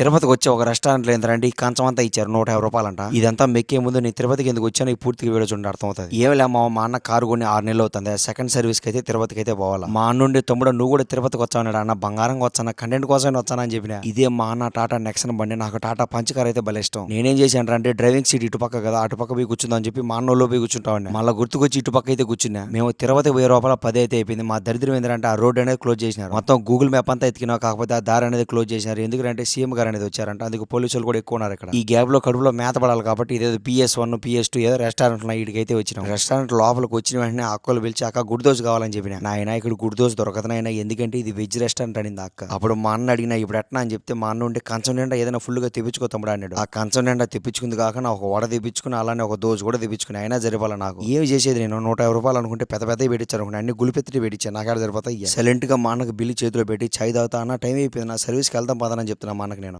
తిరుపతికి వచ్చి ఒక రెస్టారెంట్లో ఏంటంటే ఈ కంచం అంతా ఇచ్చారు నూట యాభై రూపాయలంట. ఇదంతా మెక్కే ముందు నేను తిరుపతికి ఎందుకు వచ్చాను ఈ పూర్తిగా వీడియో చూడండి అర్థమవుతుంది. ఏమి లేమా మా అన్న కారు కొని ఆరు నెలలు అవుతుంది. సెకండ్ సర్వీస్కి అయితే తిరుపతికి అయితే పోవాలి? మా అన్నుండి తమ్ముడు నువ్వు కూడా తిరుపతికి వచ్చావు అన్న బంగారం వచ్చాను? కంటెంట్ కోసం వచ్చాను అని చెప్పిన. ఇదే మా అన్న టాటా నెక్సన్ బండి నాకు టాటా పంచకార్ అయితే భలే ఇష్టం. నేనేం చేశాను అంటే డ్రైవింగ్ సీట్ ఇటు పక్క కదా అటు పక్క పోయి కూర్చుందని అని చెప్పి మా అన్నలో పోయి కూర్చుంటామండి మళ్ళీ గుర్తుకొచ్చి ఇటుపక్క అయితే కూర్చున్నా. మేము తిరుపతి వెయ్యి రూపాయల పది అయితే అయిపోయింది. మా దరిద్రం ఏంటంటే ఆ రోడ్ అనేది క్లోజ్ చేసినారు. మొత్తం గూగుల్ మ్యాప్ అంతా ఎత్తికినా కాకపోతే ఆ దారి అనేది క్లోజ్ చేసినారు. ఎందుకంటే సీఎం గారు అనేది వచ్చారంట. అందుకు పోలీసులు కూడా ఎక్కువ ఉన్నారు ఇక్కడ. ఈ గ్యాప్లో కడుపులో మేత పడాలి కాబట్టి ఇదేదో పిఎస్ వన్ పిఎస్ టూ ఏదో రెస్టారెంట్ ఇటుకైతే వచ్చినాం. రెస్టారెంట్ లోపలికి వచ్చిన వెంటనే అక్కలు పిలిచి అక్క గుడి కావాలని చెప్పిన. నాయన ఇక్కడ గుడి దోశ దొరకదు నాయన. ఎందుకంటే ఇది వెజ్ రెస్టారెంట్ అనింది అక్క. అప్పుడు మా అన్న అడిగిన ఇప్పుడు ఎట్లా? అని చెప్తే మా అన్న ఉంటే కంచం నిండా ఏదైనా ఫుల్గా తెప్పించుకో తమ్ముడు అన్నాడు. ఆ కంచం నిండా తెప్పించుకుంది కాక ఒక వడ తెప్పించుకుని అలానే ఒక దోజు కూడా తెప్పించుకుని అయినా జరిపాల నాకు. ఏమి చేసేది నేను? నూట యాభై రూపాయలు అనుకుంటే పెద్ద పెద్ద పెట్టించారు అనుకుంటే అన్ని గులిపెత్తి పెట్టించాను నాకు సరిపోతాయి? సైలెంట్గా మా అన్నకు బిల్లు చేతిలో పెట్టి చాయ్ తాగుతా అన్న టైం అయిపోయింది నా సర్వీస్కి వెళ్తాం పదనని చెప్తున్నా మా అన్నకు నేను.